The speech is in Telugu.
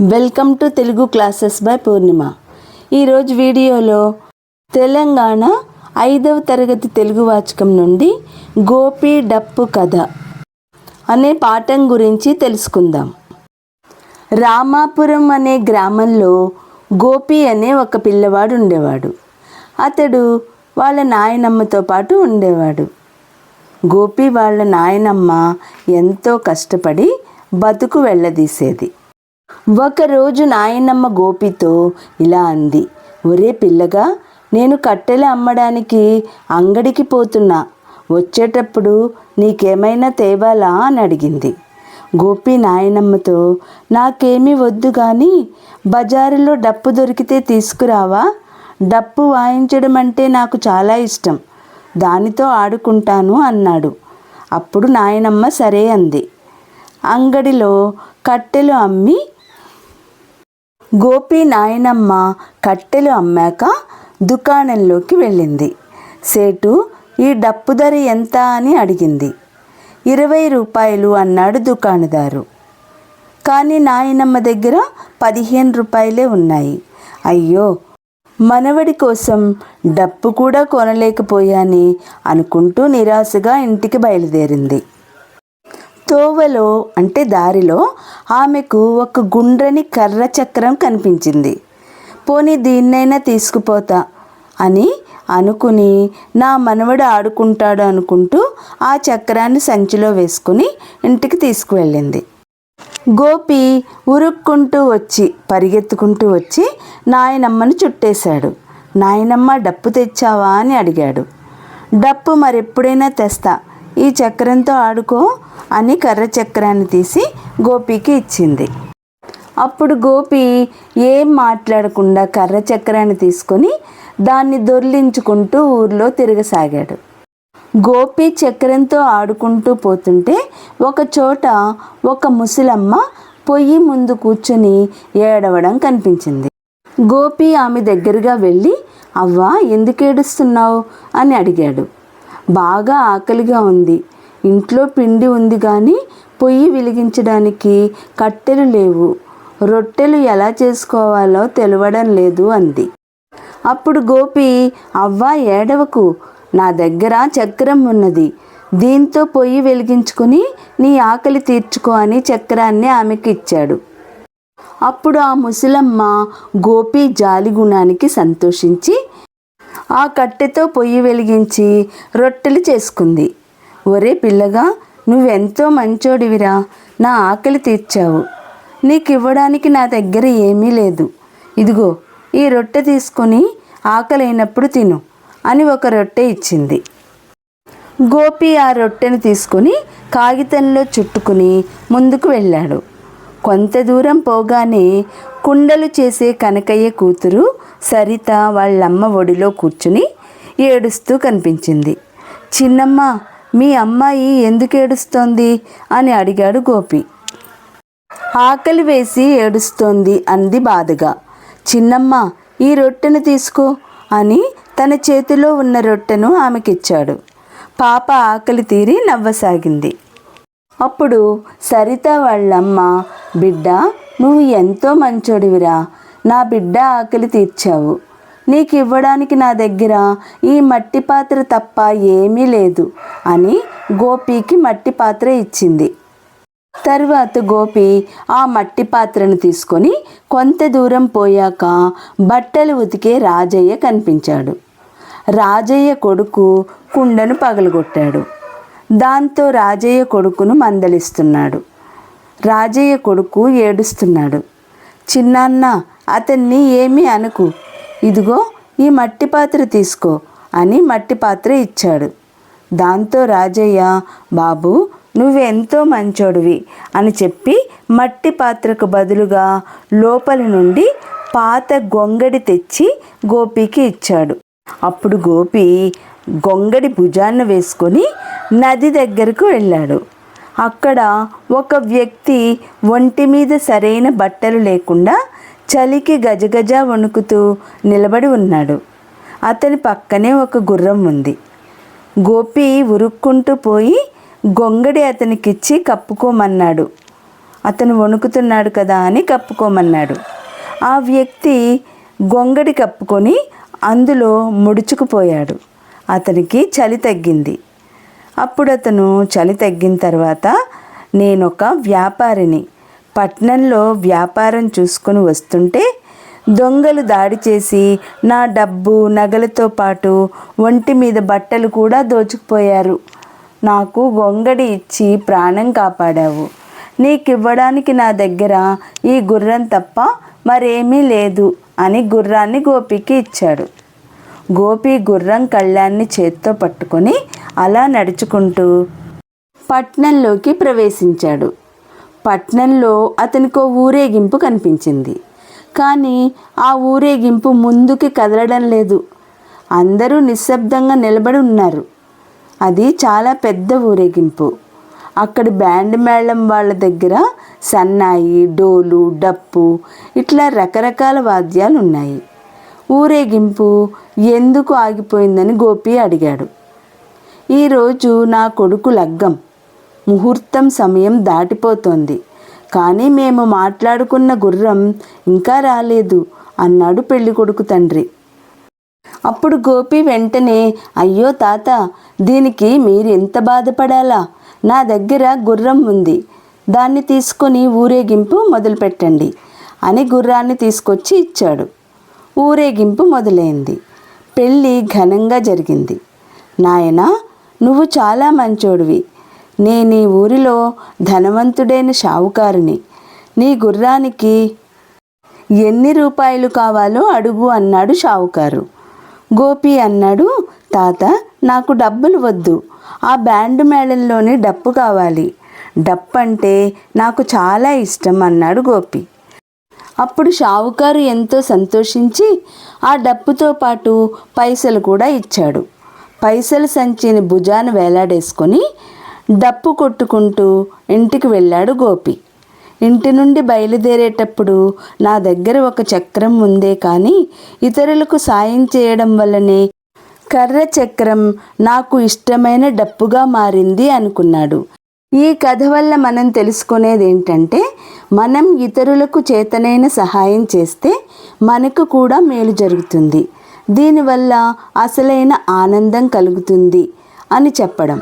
Welcome to Telugu classes by Purnima. ఈరోజు వీడియోలో తెలంగాణ ఐదవ తరగతి తెలుగు వాచకం నుండి గోపి డప్పు కథ అనే పాఠం గురించి తెలుసుకుందాం. రామాపురం అనే గ్రామంలో గోపి అనే ఒక పిల్లవాడు ఉండేవాడు. అతడు వాళ్ళ నాయనమ్మతో పాటు ఉండేవాడు. గోపి వాళ్ళ నాయనమ్మ ఎంతో కష్టపడి బతుకు వెళ్ళదీసేది ఒకరోజు నాయనమ్మ గోపితో ఇలా అంది ఒరే పిల్లగా నేను కట్టెలు అమ్మడానికి అంగడికి పోతున్నా. వచ్చేటప్పుడు నీకేమైనా తేవాలా? అని అడిగింది. గోపి నాయనమ్మతో నాకేమీ వద్దు కానీ బజారులో డప్పు దొరికితే తీసుకురావా? డప్పు వాయించడం అంటే నాకు చాలా ఇష్టం. దానితో ఆడుకుంటాను అన్నాడు. అప్పుడు నాయనమ్మ సరే అంది. అంగడిలో కట్టెలు అమ్మి గోపి నాయనమ్మ కట్టెలు అమ్మాక దుకాణంలోకి వెళ్ళింది. సేటు ఈ డప్పు ధర ఎంత అని అడిగింది. ఇరవై రూపాయలు అన్నాడు దుకాణదారు. కానీ నాయనమ్మ దగ్గర పదిహేను రూపాయలే ఉన్నాయి. అయ్యో మనవడి కోసం డప్పు కూడా కొనలేకపోయాని అనుకుంటూ నిరాశగా ఇంటికి బయలుదేరింది. తోవలో అంటే దారిలో ఆమెకు ఒక గుండ్రని కర్ర చక్రం కనిపించింది. పోనీ దీన్నైనా తీసుకుపోతా అని అనుకుని నా మనవడు ఆడుకుంటాడు అనుకుంటూ ఆ చక్రాన్ని సంచిలో వేసుకుని ఇంటికి తీసుకువెళ్ళింది. గోపి ఉరుక్కుంటూ వచ్చి పరిగెత్తుకుంటూ వచ్చి నాయనమ్మను చుట్టేశాడు. నాయనమ్మ డప్పు తెచ్చావా? అని అడిగాడు. డప్పు మరెప్పుడైనా తెస్తా. ఈ చక్రంతో ఆడుకో అని కర్ర చక్రాన్ని తీసి గోపికి ఇచ్చింది. అప్పుడు గోపి ఏం మాట్లాడకుండా కర్ర చక్రాన్ని తీసుకొని దాన్ని దొర్లించుకుంటూ ఊర్లో తిరగసాగాడు. గోపి చక్రంతో ఆడుకుంటూ పోతుంటే ఒక చోట ఒక ముసలమ్మ పొయ్యి ముందు కూర్చొని ఏడవడం కనిపించింది. గోపి ఆమె దగ్గరగా వెళ్ళి అవ్వా ఎందుకు ఏడుస్తున్నావు? అని అడిగాడు. బాగా ఆకలిగా ఉంది. ఇంట్లో పిండి ఉంది కానీ పొయ్యి వెలిగించడానికి కట్టెలు లేవు. రొట్టెలు ఎలా చేసుకోవాలో తెలవడం లేదు అంది. అప్పుడు గోపి అవ్వా ఏడవకు. నా దగ్గర చక్రం ఉన్నది. దీంతో పొయ్యి వెలిగించుకుని నీ ఆకలి తీర్చుకో అని చక్రాన్ని ఆమెకి ఇచ్చాడు. అప్పుడు ఆ ముసలమ్మ గోపి జాలి గుణానికి సంతోషించి ఆ కట్టెతో పొయ్యి వెలిగించి రొట్టెలు చేసుకుంది. ఒరే పిల్లగా నువ్వెంతో మంచోడివిరా నా ఆకలి తీర్చావు. నీకు ఇవ్వడానికి నా దగ్గర ఏమీ లేదు. ఇదిగో ఈ రొట్టె తీసుకొని ఆకలి అయినప్పుడు తిను అని ఒక రొట్టె ఇచ్చింది. గోపి ఆ రొట్టెను తీసుకుని కాగితంలో చుట్టుకుని ముందుకు వెళ్ళాడు. కొంత దూరం పోగానే కుండలు చేసే కనకయ్య కూతురు సరిత వాళ్ళమ్మ ఒడిలో కూర్చుని ఏడుస్తూ కనిపించింది. చిన్నమ్మ మీ అమ్మాయి ఎందుకు ఏడుస్తోంది? అని అడిగాడు గోపి. ఆకలి వేసి ఏడుస్తోంది అంది బాధగా. చిన్నమ్మ ఈ రొట్టెను తీసుకో అని తన చేతిలో ఉన్న రొట్టెను ఆమెకిచ్చాడు. పాప ఆకలి తీరి నవ్వసాగింది. అప్పుడు సరిత వాళ్ళమ్మ బిడ్డ నువ్వు ఎంతో మంచోడివిరా. నా బిడ్డ ఆకలి తీర్చావు. నీకు ఇవ్వడానికి నా దగ్గర ఈ మట్టి పాత్ర తప్ప ఏమీ లేదు అని గోపికి మట్టి పాత్ర ఇచ్చింది. తరువాత గోపి ఆ మట్టి పాత్రను తీసుకొని కొంత దూరం పోయాక బట్టలు ఉతికే రాజయ్య కనిపించాడు. రాజయ్య కొడుకు కుండను పగలగొట్టాడు. దాంతో రాజయ్య కొడుకును మందలిస్తున్నాడు. రాజయ్య కొడుకు ఏడుస్తున్నాడు. చిన్నాన్న అతన్ని ఏమీ అనుకు. ఇదిగో ఈ మట్టి పాత్ర తీసుకో అని మట్టి పాత్ర ఇచ్చాడు. దాంతో రాజయ్య బాబు నువ్వెంతో మంచోడివి అని చెప్పి మట్టి పాత్రకు బదులుగా లోపలి నుండి పాత గొంగడి తెచ్చి గోపికి ఇచ్చాడు. అప్పుడు గోపి గొంగడి భుజాన్ని వేసుకొని నది దగ్గరకు వెళ్ళాడు. అక్కడ ఒక వ్యక్తి ఒంటి మీద సరైన బట్టలు లేకుండా చలికి గజగజ వణుకుతూ నిలబడి ఉన్నాడు. అతని పక్కనే ఒక గుర్రం ఉంది. గోపి ఉరుక్కుంటూ పోయి గొంగడి అతనికిచ్చి కప్పుకోమన్నాడు. అతను వణుకుతున్నాడు కదా అని కప్పుకోమన్నాడు. ఆ వ్యక్తి గొంగడి కప్పుకొని అందులో ముడుచుకుపోయాడు. అతనికి చలి తగ్గింది. అప్పుడు అతను చలి తగ్గిన తర్వాత నేనొక వ్యాపారిని. పట్నంలో వ్యాపారం చూసుకొని వస్తుంటే దొంగలు దాడి చేసి నా డబ్బు నగలతో పాటు ఒంటి మీద బట్టలు కూడా దోచుకుపోయారు. నాకు గొంగడి ఇచ్చి ప్రాణం కాపాడావు. నీకు ఇవ్వడానికి నా దగ్గర ఈ గుర్రం తప్ప మరేమీ లేదు అని గుర్రాన్ని గోపికి ఇచ్చాడు. గోపి గుర్రం కళ్ళాన్ని చేత్తో పట్టుకొని అలా నడుచుకుంటూ పట్నంలోకి ప్రవేశించాడు. పట్నంలో అతనికో ఊరేగింపు కనిపించింది. కానీ ఆ ఊరేగింపు ముందుకి కదలడం లేదు. అందరూ నిశ్శబ్దంగా నిలబడి ఉన్నారు. అది చాలా పెద్ద ఊరేగింపు. అక్కడ బ్యాండ్ మేళం వాళ్ళ దగ్గర సన్నాయి డోలు డప్పు ఇట్లా రకరకాల వాద్యాలు ఉన్నాయి ఊరేగింపు ఎందుకు ఆగిపోయిందని గోపి అడిగాడు. ఈరోజు నా కొడుకు లగ్గం. ముహూర్తం సమయం దాటిపోతోంది. కానీ మేము మాట్లాడుకున్న గుర్రం ఇంకా రాలేదు అన్నాడు పెళ్ళి కొడుకు తండ్రి. అప్పుడు గోపి వెంటనే అయ్యో తాత దీనికి మీరు ఎంత బాధపడాలా? నా దగ్గర గుర్రం ఉంది. దాన్ని తీసుకొని ఊరేగింపు మొదలుపెట్టండి అని గుర్రాన్ని తీసుకొచ్చి ఇచ్చాడు. ఊరేగింపు మొదలైంది. పెళ్ళి ఘనంగా జరిగింది. నాయనా నువ్వు చాలా మంచోడివి. నేను ఈ ఊరిలో ధనవంతుడైన షావుకారుని. నీ గుర్రానికి ఎన్ని రూపాయలు కావాలో అడుగు అన్నాడు షావుకారు. గోపి అన్నాడు తాత నాకు డబ్బులు వద్దు. ఆ బ్యాండ్ మేళంలోని డప్పు కావాలి. డప్పు అంటే నాకు చాలా ఇష్టం అన్నాడు గోపి. అప్పుడు షావుకారు ఎంతో సంతోషించి ఆ డప్పుతో పాటు పైసలు కూడా ఇచ్చాడు. పైసల సంచిని భుజాన వేలాడేసుకొని డప్పు కొట్టుకుంటూ ఇంటికి వెళ్ళాడు గోపి. ఇంటి నుండి బయలుదేరేటప్పుడు నా దగ్గర ఒక చక్రం ఉందే కానీ ఇతరులకు సాయం చేయడం వల్లనే కర్ర చక్రం నాకు ఇష్టమైన డప్పుగా మారింది అనుకున్నాడు. ఈ కథ వల్ల మనం తెలుసుకునేది ఏంటంటే మనం ఇతరులకు చేతనైన సహాయం చేస్తే మనకు కూడా మేలు జరుగుతుంది. దీనివల్ల అసలైన ఆనందం కలుగుతుంది అని చెప్పడం.